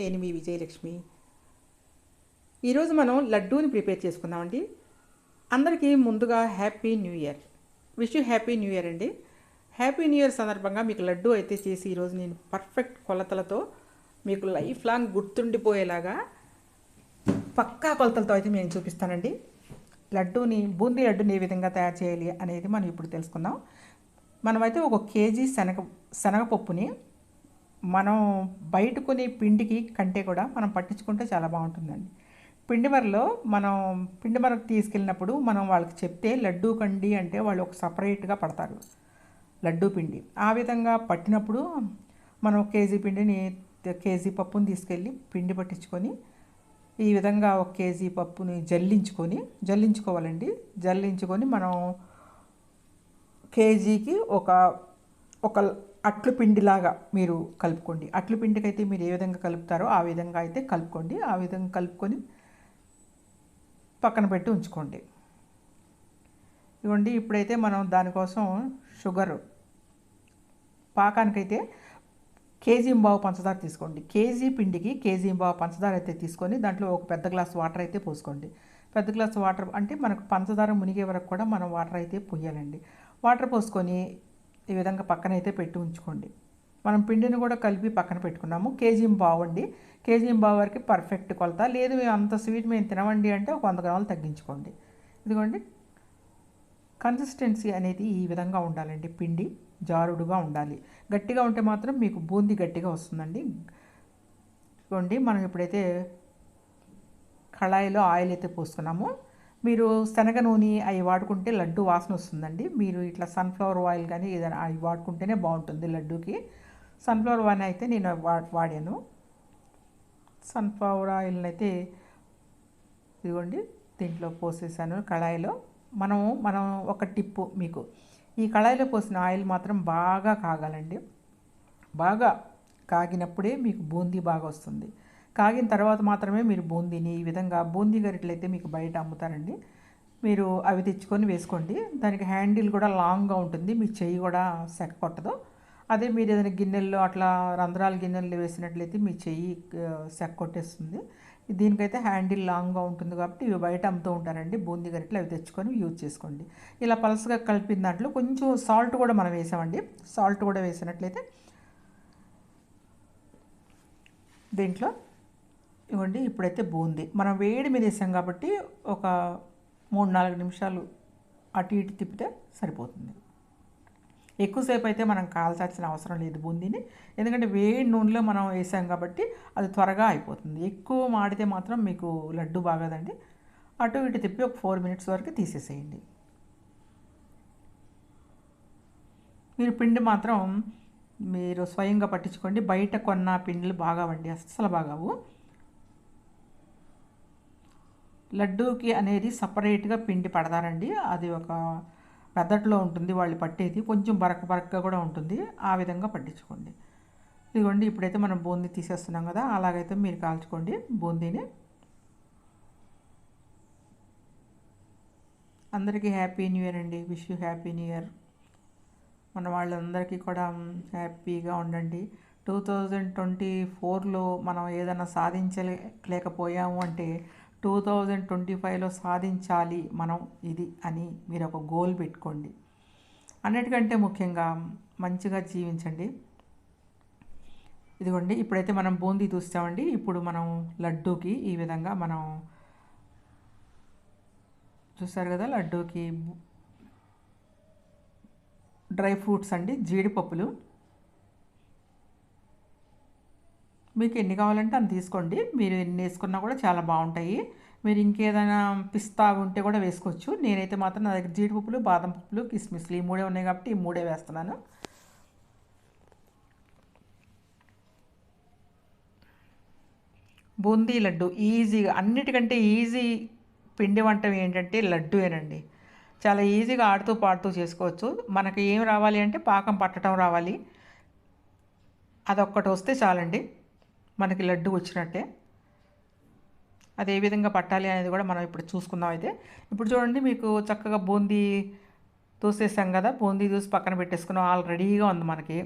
నేను మీ విజయలక్ష్మి. ఈరోజు మనం లడ్డూని ప్రిపేర్ చేసుకుందామండి. అందరికీ ముందుగా happy new year. Wish you happy new year అండి. హ్యాపీ న్యూ ఇయర్ సందర్భంగా మీకు లడ్డు అయితే చేసి ఈరోజు నేను పర్ఫెక్ట్ కొలతలతో మీకు లైఫ్ లాంగ్ గుర్తుండిపోయేలాగా పక్కా కొలతలతో అయితే నేను చూపిస్తానండి. లడ్డూని బూందీ లడ్డూని ఏ విధంగా తయారు చేయాలి అనేది మనం ఇప్పుడు తెలుసుకుందాం. మనమైతే ఒక కేజీ శనగ శనగపప్పుని మనం బయట కొనే పిండికి కంటే కూడా మనం పట్టించుకుంటే చాలా బాగుంటుందండి. పిండి మరలో మనం పిండి మరకు తీసుకెళ్ళినప్పుడు మనం వాళ్ళకి చెప్తే లడ్డూ కండి అంటే వాళ్ళు ఒక సపరేట్గా పడతారు లడ్డూ పిండి. ఆ విధంగా పట్టినప్పుడు మనం కేజీ పిండిని కేజీ పప్పుని తీసుకెళ్ళి పిండి పట్టించుకొని ఈ విధంగా ఒక కేజీ పప్పుని జల్లించుకొని జల్లించుకోవాలండి. జల్లించుకొని మనం కేజీకి ఒక ఒక అట్లు పిండిలాగా మీరు కలుపుకోండి. అట్లు పిండికి అయితే మీరు ఏ విధంగా కలుపుతారో ఆ విధంగా అయితే కలుపుకోండి. ఆ విధంగా కలుపుకొని పక్కన పెట్టి ఉంచుకోండి. ఇవ్వండి ఇప్పుడైతే మనం దానికోసం షుగర్. పాకానికైతే కేజీ బావు పంచదార తీసుకోండి. కేజీ పిండికి కేజీ బావు పంచదార అయితే తీసుకొని దాంట్లో ఒక పెద్ద గ్లాస్ వాటర్ అయితే పోసుకోండి. పెద్ద గ్లాస్ వాటర్ అంటే మనకు పంచదార మునిగే వరకు కూడా మనం వాటర్ అయితే పోయాలండి. వాటర్ పోసుకొని ఈ విధంగా పక్కన అయితే పెట్టి ఉంచుకోండి. మనం పిండిని కూడా కలిపి పక్కన పెట్టుకున్నాము. కేజీ బావు అండి. కేజీ బావు వరకు పర్ఫెక్ట్ కొలత. లేదు మేము అంత స్వీట్ మేము తినవండి అంటే ఒక వంద గ్రాములు తగ్గించుకోండి. ఇదిగోండి. కన్సిస్టెన్సీ అనేది ఈ విధంగా ఉండాలండి. పిండి జారుడుగా ఉండాలి. గట్టిగా ఉంటే మాత్రం మీకు బూందీ గట్టిగా వస్తుందండి. ఇదిగోండి మనం ఇప్పుడైతే కళాయిలో ఆయిల్ అయితే పోసుకున్నాము. మీరు శనగ నూనె అవి వాడుకుంటే లడ్డు వాసన వస్తుందండి. మీరు ఇట్లా సన్ఫ్లవర్ ఆయిల్ కానీ ఏదైనా అవి వాడుకుంటేనే బాగుంటుంది లడ్డూకి. సన్ఫ్లవర్ ఆయిల్ అయితే నేను వా వాడాను. సన్ఫ్లవర్ ఆయిల్ని అయితే ఇదిగోండి దీంట్లో పోసేసాను కళాయిలో. మనం మనం ఒక టిప్పు మీకు. ఈ కళాయిలో పోసిన ఆయిల్ మాత్రం బాగా కాగాలండి. బాగా కాగినప్పుడే మీకు బూందీ బాగా వస్తుంది. కాగిన తర్వాత మాత్రమే మీరు బూందీని ఈ విధంగా బూందీ గరిటలు అయితే మీకు బయట అమ్ముతారండి. మీరు అవి తెచ్చుకొని వేసుకోండి. దానికి హ్యాండిల్ కూడా లాంగ్గా ఉంటుంది. మీ చెయ్యి కూడా సెక్క కొట్టదు. అదే మీరు ఏదైనా గిన్నెల్లో అట్లా రంధ్రాల గిన్నెల్లో వేసినట్లయితే మీ చెయ్యి సెక్క కొట్టేస్తుంది. దీనికైతే హ్యాండిల్ లాంగ్గా ఉంటుంది కాబట్టి ఇవి బయట అమ్ముతూ ఉంటారండి. బూందీ గరిటలు అవి తెచ్చుకొని యూజ్ చేసుకోండి. ఇలా పలసగా కలిపిన దాంట్లో కొంచెం సాల్ట్ కూడా మనం వేసామండి. సాల్ట్ కూడా వేసినట్లయితే దీంట్లో ఇవ్వండి ఇప్పుడైతే బూందీ. మనం వేడి మీద వేసాం కాబట్టి ఒక మూడు నాలుగు నిమిషాలు అటు ఇటు తిప్పితే సరిపోతుంది. ఎక్కువసేపు అయితే మనం కాల్చాల్సిన అవసరం లేదు బూందీని. ఎందుకంటే వేడి నూనెలో మనం వేసాం కాబట్టి అది త్వరగా అయిపోతుంది. ఎక్కువ మాడితే మాత్రం మీకు లడ్డు బాగదండి. అటు ఇటు తిప్పి ఒక ఫోర్ మినిట్స్ వరకు తీసేసేయండి. మీరు పిండి మాత్రం మీరు స్వయంగా పట్టించుకోండి. బయట కొన్న పిండిలు బాగావండి అస్సలు బాగావు. లడ్డూకి అనేది సపరేట్గా పిండి పడతారండి. అది ఒక పెద్దట్లో ఉంటుంది వాళ్ళు పట్టేది. కొంచెం బరక బరకగా కూడా ఉంటుంది. ఆ విధంగా పట్టించుకోండి. ఇదిగోండి ఇప్పుడైతే మనం బూందీ తీసేస్తున్నాం కదా అలాగైతే మీరు కాల్చుకోండి బూందీని. అందరికీ హ్యాపీ న్యూ ఇయర్ అండి. Wish you happy new year. మన వాళ్ళందరికీ కూడా హ్యాపీగా ఉండండి. టూ థౌజండ్ ట్వంటీ ఫోర్లో మనం ఏదైనా సాధించలేకపోయాము అంటే టూ థౌజండ్ ట్వంటీ ఫైవ్లో సాధించాలి మనం ఇది అని మీరు ఒక గోల్ పెట్టుకోండి. అన్నిటికంటే ముఖ్యంగా మంచిగా జీవించండి. ఇదిగోండి ఇప్పుడైతే మనం బూందీ చూస్తామండి. ఇప్పుడు మనం లడ్డూకి ఈ విధంగా మనం చూస్తారు కదా లడ్డూకి డ్రై ఫ్రూట్స్ అండి జీడిపప్పులు. మీకు ఎన్ని కావాలంటే అన్ని తీసుకోండి. మీరు ఎన్ని వేసుకున్నా కూడా చాలా బాగుంటాయి. మీరు ఇంకేదైనా పిస్తా ఉంటే కూడా వేసుకోవచ్చు. నేనైతే మాత్రం నా దగ్గర జీడిపప్పులు బాదం పప్పులు కిస్మిస్లు ఈ మూడే ఉన్నాయి కాబట్టి ఈ మూడే వేస్తున్నాను. బూందీ లడ్డు ఈజీగా అన్నిటికంటే ఈజీ పిండి వంట ఏంటంటే లడ్డూయేనండి. చాలా ఈజీగా ఆడుతూ పాడుతూ చేసుకోవచ్చు. మనకి ఏం రావాలి అంటే పాకం పట్టడం రావాలి. అదొక్కటి వస్తే చాలండి. మనకి లడ్డు వచ్చినట్టే. అది ఏ విధంగా పట్టాలి అనేది కూడా మనం ఇప్పుడు చూసుకుందాం అయితే. ఇప్పుడు చూడండి మీకు చక్కగా బూందీ దూసేసాం కదా. బూందీ దూసి పక్కన పెట్టేసుకున్నాం. ఆల్రెడీగా ఉంది మనకి.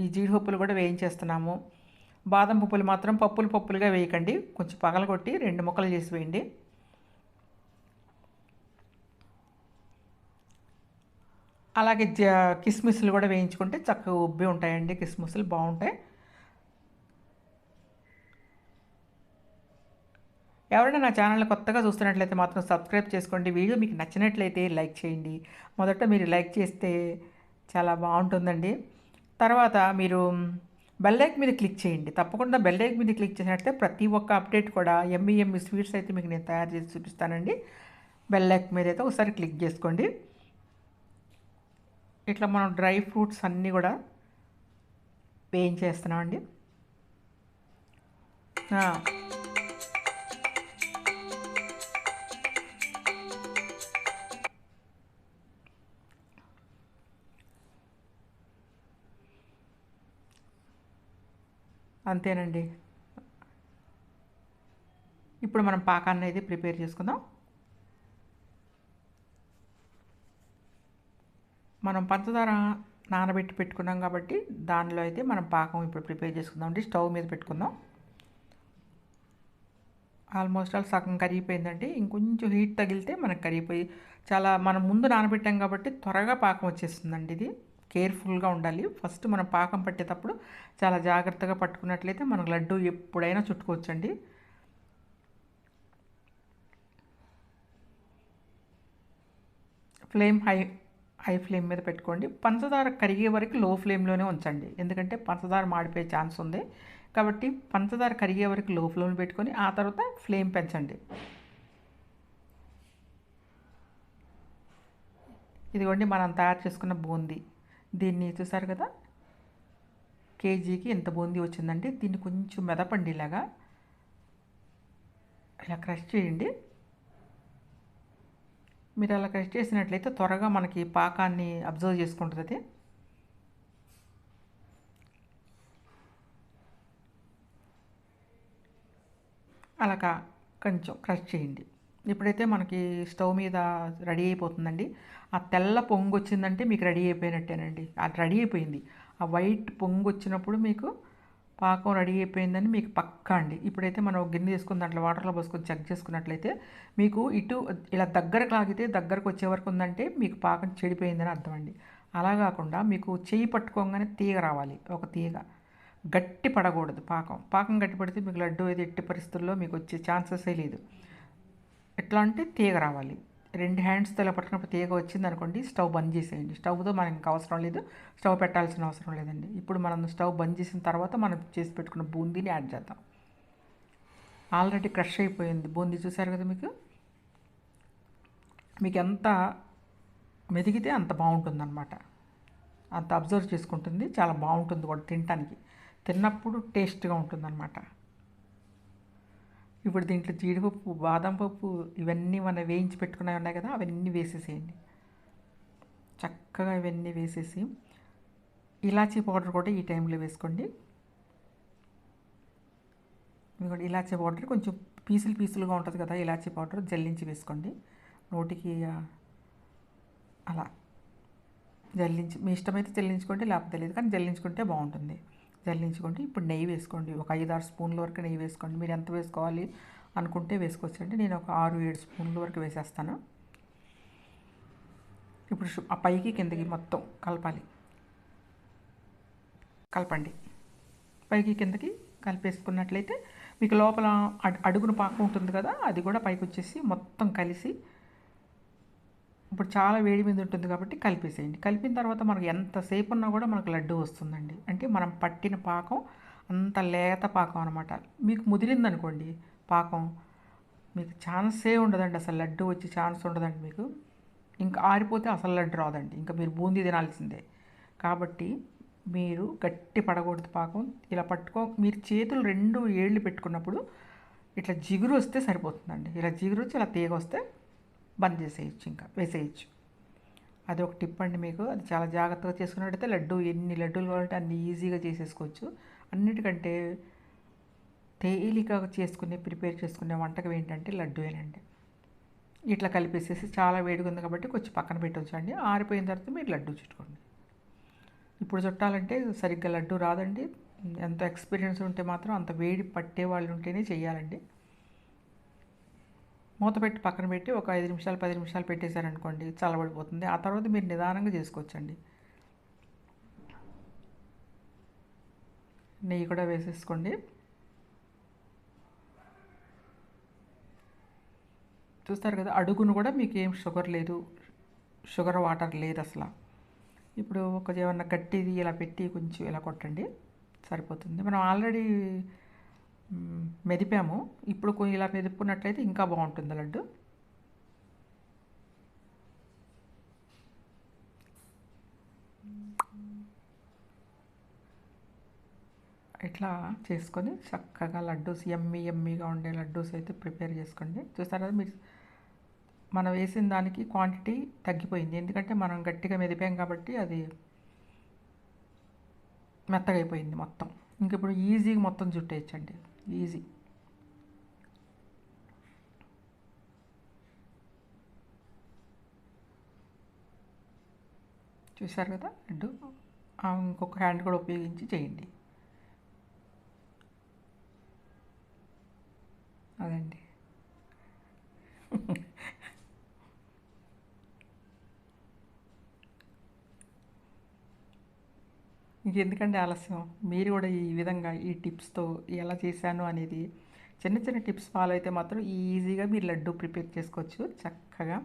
ఈ జీడిపప్పులు కూడా వేయించేస్తున్నాము. బాదం పప్పులు మాత్రం పప్పులు పప్పులుగా వేయకండి. కొంచెం పగలగొట్టి రెండు ముక్కలు చేసి వేయండి. అలాగే జ కిస్మిస్లు కూడా వేయించుకుంటే చక్కగా ఉబ్బి ఉంటాయండి. కిస్మిస్లు బాగుంటాయి. ఎవరైనా నా ఛానల్ కొత్తగా చూస్తున్నట్లయితే మాత్రం సబ్స్క్రైబ్ చేసుకోండి. వీడియో మీకు నచ్చినట్లయితే లైక్ చేయండి. మొదట మీరు లైక్ చేస్తే చాలా బాగుంటుందండి. తర్వాత మీరు బెల్ మీద క్లిక్ చేయండి. తప్పకుండా బెల్లైక్ మీద క్లిక్ చేసినట్లయితే ప్రతి ఒక్క అప్డేట్ కూడా ఎమ్మి ఎమ్మి స్వీట్స్ అయితే మీకు నేను తయారు చేసి చూపిస్తానండి. బెల్ మీద అయితే ఒకసారి క్లిక్ చేసుకోండి. ఇట్లా మనం డ్రై ఫ్రూట్స్ అన్నీ కూడా వేయించేస్తున్నామండి. అంతేనండి. ఇప్పుడు మనం పాకాన్ని అయితే ప్రిపేర్ చేసుకుందాం. మనం పంచదార నానబెట్టి పెట్టుకున్నాం కాబట్టి దానిలో అయితే మనం పాకం ఇప్పుడు ప్రిపేర్ చేసుకుందాం అండి. స్టవ్ మీద పెట్టుకుందాం. ఆల్మోస్ట్ ఆల్ సగం కరిగిపోయిందండి. ఇంకొంచెం హీట్ తగిలితే మనకు కరిగిపోయి చాలా మనం ముందు నానబెట్టాం కాబట్టి త్వరగా పాకం వచ్చేస్తుందండి ఇది. కేర్ఫుల్గా ఉండాలి. ఫస్ట్ మనం పాకం పట్టేటప్పుడు చాలా జాగ్రత్తగా పట్టుకున్నట్లయితే మనకు లడ్డు ఎప్పుడైనా చుట్టుకోవచ్చండి. ఫ్లేమ్ హై హై ఫ్లేమ్ మీద పెట్టుకోండి. పంచదార కరిగే వరకు లో ఫ్లేమ్లోనే ఉంచండి. ఎందుకంటే పంచదార మాడిపోయే ఛాన్స్ ఉంది. కాబట్టి పంచదార కరిగే వరకు లో ఫ్లేమ్ పెట్టుకొని ఆ తర్వాత ఫ్లేమ్ పెంచండి. ఇదిగోండి మనం తయారు చేసుకున్న బూందీ. దీన్ని చూసారు కదా? కేజీకి ఎంత బూందీ వచ్చిందండి దీన్ని కొంచెం మెదపండి ఇలాగా ఇలా క్రష్ చేయండి. మీరు అలా క్రష్ చేసినట్లయితే త్వరగా మనకి పాకాన్ని అబ్జర్వ్ చేసుకుంటుంది అలాగా కొంచెం క్రష్ చేయండి. ఇప్పుడైతే మనకి స్టవ్ మీద రెడీ అయిపోతుందండి. ఆ తెల్ల పొంగు వచ్చిందంటే మీకు రెడీ అయిపోయినట్టేనండి. అది రెడీ అయిపోయింది. ఆ వైట్ పొంగు వచ్చినప్పుడు మీకు పాకం రెడీ అయిపోయిందని మీకు పక్కా అండి. ఇప్పుడైతే మనం గిన్నె తీసుకుని దాంట్లో వాటర్లో పోసుకొని చెక్ చేసుకున్నట్లయితే మీకు ఇటు ఇలా దగ్గరకు లాగితే దగ్గరకు వచ్చే వరకు ఉందంటే మీకు పాకం చెడిపోయిందని అర్థం అండి అలా కాకుండా మీకు చేయి పట్టుకోగానే తీగ రావాలి. ఒక తీగ. గట్టి పడకూడదు పాకం. పాకం గట్టి పడితే మీకు లడ్డు అయితే ఎట్టి పరిస్థితుల్లో మీకు వచ్చే ఛాన్సెసే లేదు. ఎట్లా అంటే తీగ రావాలి. రెండు హ్యాండ్స్తో ఇలా పట్టుకున్నప్పుడు తీగ వచ్చింది అనుకోండి స్టవ్ బంద్ చేసేయండి. స్టవ్తో మనకి ఇంకా అవసరం లేదు స్టవ్ పెట్టాల్సిన అవసరం లేదండి. ఇప్పుడు మనం స్టవ్ బంద్ చేసిన తర్వాత మనం చేసి పెట్టుకున్న బూందీని యాడ్ చేద్దాం. ఆల్రెడీ క్రష్ అయిపోయింది. బూందీ చూసారు కదా మీకు? మీకు ఎంత మెదిగితే అంత బాగుంటుందన్నమాట. అంత అబ్జర్వ్ చేసుకుంటుంది. చాలా బాగుంటుంది కూడా తినటానికి. తిన్నప్పుడు టేస్ట్గా ఉంటుందన్నమాట. ఇప్పుడు దీంట్లో జీడిపప్పు బాదం పప్పు ఇవన్నీ మనం వేయించి పెట్టుకున్నవి ఉన్నాయి కదా అవన్నీ వేసేసేయండి. చక్కగా ఇవన్నీ వేసేసి ఇలాచీ పౌడర్ కూడా ఈ టైంలో వేసుకోండి. ఇదిగోండి ఇలాచీ పౌడర్ కొంచెం పీసులు పీసులుగా ఉంటుంది కదా ఇలాచీ పౌడర్ జల్లించి వేసుకోండి. నోటికి అలా జల్లించి మీ ఇష్టమైతే జల్లించుకోండి లేకపోతే లేదు కానీ జల్లించుకుంటే బాగుంటుంది. జల్లించుకోండి. ఇప్పుడు నెయ్యి వేసుకోండి. ఒక ఐదు ఆరు స్పూన్ల వరకు నెయ్యి వేసుకోండి. మీరు ఎంత వేసుకోవాలి అనుకుంటే వేసుకోవచ్చు. అంటే నేను ఒక ఆరు ఏడు స్పూన్ల వరకు వేసేస్తాను. ఇప్పుడు ఆ పైకి కిందకి మొత్తం కలపాలి. కలపండి. పైకి కిందకి కలిపేసుకున్నట్లయితే మీకు లోపల అడ్- అడుగున పాకం ఉంటుంది కదా అది కూడా పైకి వచ్చేసి మొత్తం కలిసి ఇప్పుడు చాలా వేడి మీద ఉంటుంది కాబట్టి కలిపేసేయండి. కలిపిన తర్వాత మనకు ఎంతసేపు ఉన్నా కూడా మనకు లడ్డు వస్తుందండి. అంటే మనం పట్టిన పాకం అంత లేత పాకం అనమాట మీకు ముదిరిందనుకోండి పాకం మీకు ఛాన్సే ఉండదండి. అసలు లడ్డు వచ్చే ఛాన్స్ ఉండదండి మీకు. ఇంకా ఆరిపోతే అసలు లడ్డు రాదండి. ఇంకా మీరు బూందీ తినాల్సిందే. కాబట్టి మీరు గట్టి పడకూడదు పాకం. ఇలా పట్టుకో మీరు చేతులు రెండు ఏళ్ళు పెట్టుకున్నప్పుడు ఇట్లా జిగురు వస్తే సరిపోతుందండి. ఇలా జిగురు వచ్చి ఇలా తీగ వస్తే బంద్ చేసేయచ్చు ఇంకా వేసేయచ్చు. అది ఒక టిప్ అండి మీకు. అది చాలా జాగ్రత్తగా చేసుకున్నట్టయితే లడ్డు ఎన్ని లడ్డూలు కావాలంటే అన్ని ఈజీగా చేసేసుకోవచ్చు. అన్నిటికంటే తేలికగా చేసుకునే ప్రిపేర్ చేసుకునే వంటకం ఏంటంటే లడ్డూయేనండి. ఇట్లా కలిపేసేసి చాలా వేడిగా ఉంది కాబట్టి కొంచెం పక్కన పెట్టవచ్చండి ఆరిపోయిన తర్వాత మీరు లడ్డు చుట్టుకోండి. ఇప్పుడు చుట్టాలంటే సరిగ్గా లడ్డు రాదండి. ఎంత ఎక్స్పీరియన్స్ ఉంటే మాత్రం అంత వేడి పట్టే వాళ్ళు ఉంటేనే చేయాలండి మూత పెట్టి పక్కన పెట్టి ఒక ఐదు నిమిషాలు పది నిమిషాలు పెట్టేశారనుకోండి చల్లబడిపోతుంది. ఆ తర్వాత మీరు నిదానంగా చేసుకోవచ్చండి. నెయ్యి కూడా వేసేసుకోండి. చూస్తారు కదా అడుగును కూడా మీకు ఏం షుగర్ లేదు షుగర్ వాటర్ లేదు అసలు. ఇప్పుడు ఒక ఏమన్నా గట్టిది ఇలా పెట్టి కొంచెం ఇలా కొట్టండి సరిపోతుంది. మనం ఆల్రెడీ మెదిపాము. ఇప్పుడు కొన్ని ఇలా మెదుపుకున్నట్లయితే ఇంకా బాగుంటుంది లడ్డు. ఇట్లా చేసుకొని చక్కగా లడ్డూస్ ఎమ్మి ఎమ్మిగా ఉండే లడ్డూస్ అయితే ప్రిపేర్ చేసుకోండి. చూసారా మీరు మనం వేసిన దానికి క్వాంటిటీ తగ్గిపోయింది. ఎందుకంటే మనం గట్టిగా మెదిపాం కాబట్టి అది మెత్తగా అయిపోయింది మొత్తం. ఇంక ఇప్పుడు ఈజీగా మొత్తం జుట్టేయచ్చండి ఈజీ చూశారు కదా? లడ్డు ఇంకొక హ్యాండ్ కూడా ఉపయోగించి చేయండి. అదండి. ఇంకెందుకంటే ఆలస్యం? మీరు కూడా ఈ విధంగా ఈ టిప్స్తో ఎలా చేశాను అనేది చిన్న చిన్న టిప్స్ ఫాలో అయితే మాత్రం ఈజీగా మీరు లడ్డు ప్రిపేర్ చేసుకోవచ్చు. చక్కగా.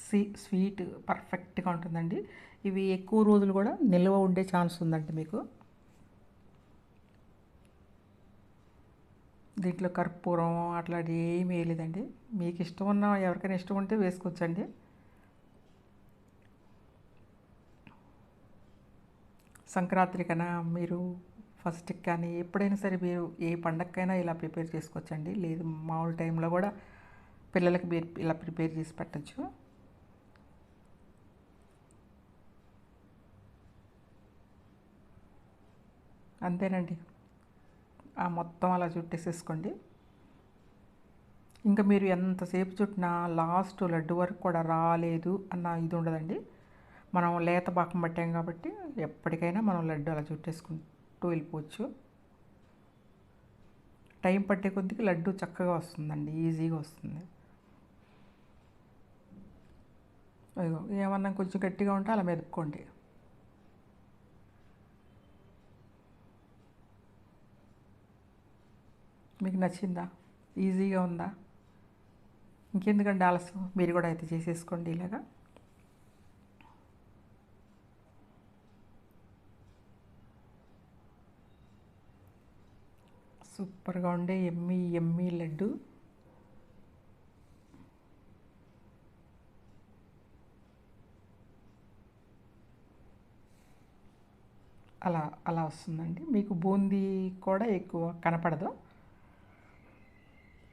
సీ స్వీట్ పర్ఫెక్ట్గా ఉంటుందండి. ఇవి ఎక్కువ రోజులు కూడా నిల్వ ఉండే ఛాన్స్ ఉందండి మీకు. దీంట్లో కర్పూరం అట్లాంటి ఏమీ వేయలేదండి. మీకు ఇష్టం ఉన్న ఎవరికైనా ఇష్టం ఉంటే వేసుకోవచ్చండి. సంక్రాంతికైనా మీరు ఫస్ట్కి కానీ ఎప్పుడైనా సరే మీరు ఏ పండగకైనా ఇలా ప్రిపేర్ చేసుకోవచ్చండి. లేదు మామూలు టైంలో కూడా పిల్లలకి మీరు ఇలా ప్రిపేర్ చేసి పెట్టచ్చు. అంతేనండి. ఆ మొత్తం అలా చుట్టేసేసుకోండి. ఇంకా మీరు ఎంతసేపు చుట్టినా లాస్ట్ లడ్డు వరకు కూడా రాలేదు అన్న ఇది ఉండదండి. మనం లేత పాకం పట్టాం కాబట్టి ఎప్పటికైనా మనం లడ్డు అలా చుట్టేసుకుంటూ వెళ్ళిపోవచ్చు. టైం పట్టే కొద్దికి లడ్డు చక్కగా వస్తుందండి ఈజీగా వస్తుంది. అయ్యో ఏమన్నా కొంచెం గట్టిగా ఉంటే అలా మెదుపుకోండి. మీకు నచ్చిందా? ఈజీగా ఉందా? ఇంకెందుకండి ఆలస్యం? మీరు కూడా అయితే చేసేసుకోండి ఇలాగా. సూపర్గా ఉండే ఎమ్మి ఎమ్మి లడ్డు. అలా అలా వస్తుందండి. మీకు బూందీ కూడా ఎక్కువ కనపడదు.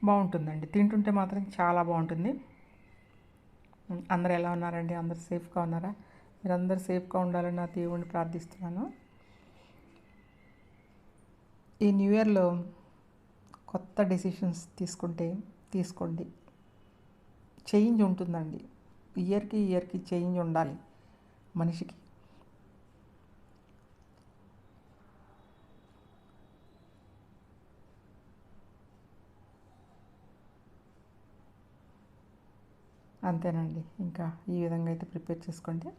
బాగుంటుందండి. తింటుంటే మాత్రం చాలా బాగుంటుంది. అందరు ఎలా ఉన్నారండి? అందరు సేఫ్గా ఉన్నారా? మీరందరూ సేఫ్గా ఉండాలని నా దేవుణ్ణి ప్రార్థిస్తున్నాను. ఈ న్యూ ఇయర్లో కొత్త డెసిషన్స్ తీసుకుంటే తీసుకోండి. చేంజ్ ఉంటుందండి. ఇయర్కి ఇయర్కి చేంజ్ ఉండాలి మనిషికి. అంతేనండి. ఇంకా ఈ విధంగా అయితే ప్రిపేర్ చేసుకోండి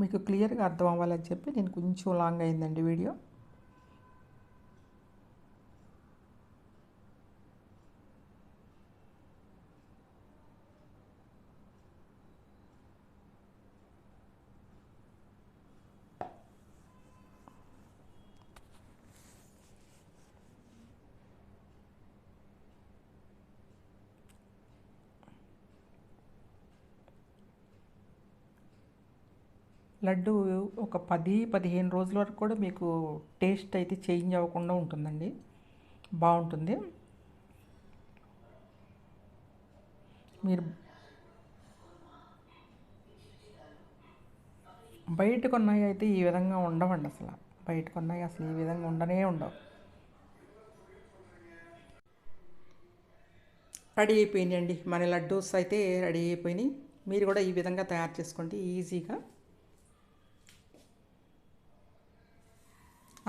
మీకు క్లియర్గా అర్థం అవ్వాలని చెప్పి నేను కొంచెం లాంగ్ అయిందండి వీడియో. లడ్డు ఒక పది పదిహేను రోజుల వరకు కూడా మీకు టేస్ట్ అయితే చేంజ్ అవ్వకుండా ఉంటుందండి. బాగుంటుంది. మీరు బయట కొన్నాయి అయితే ఈ విధంగా ఉండవండి అసలు. బయట కొన్నాయి అసలు ఈ విధంగా ఉండనే ఉండవు. రెడీ అయిపోయినాయండి. మన లడ్డూస్ అయితే రెడీ అయిపోయినాయి. మీరు కూడా ఈ విధంగా తయారు చేసుకోండి ఈజీగా.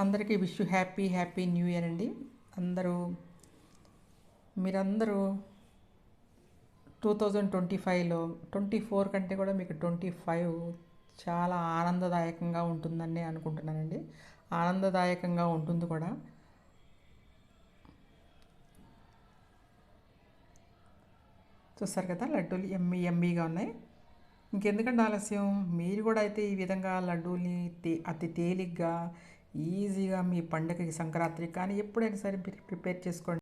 అందరికీ wish happy happy new year అండి. అందరూ మీరందరూ టూ థౌజండ్ ట్వంటీ ఫైవ్లో ట్వంటీ ఫోర్ కంటే కూడా మీకు ట్వంటీ ఫైవ్ చాలా ఆనందదాయకంగా ఉంటుందని అనుకుంటున్నానండి. ఆనందదాయకంగా ఉంటుంది కూడా. చూస్తారు కదా లడ్డూలు ఎమ్మి ఎమ్మీగా ఉన్నాయి. ఇంకెందుకంటే ఆలస్యం? మీరు కూడా అయితే ఈ విధంగా లడ్డూల్ని తే అతి తేలిగ్గా ఈజీగా మీ పండగకి సంక్రాంతికి కానీ ఎప్పుడైనా సరే ప్రిపేర్ చేసుకోండి.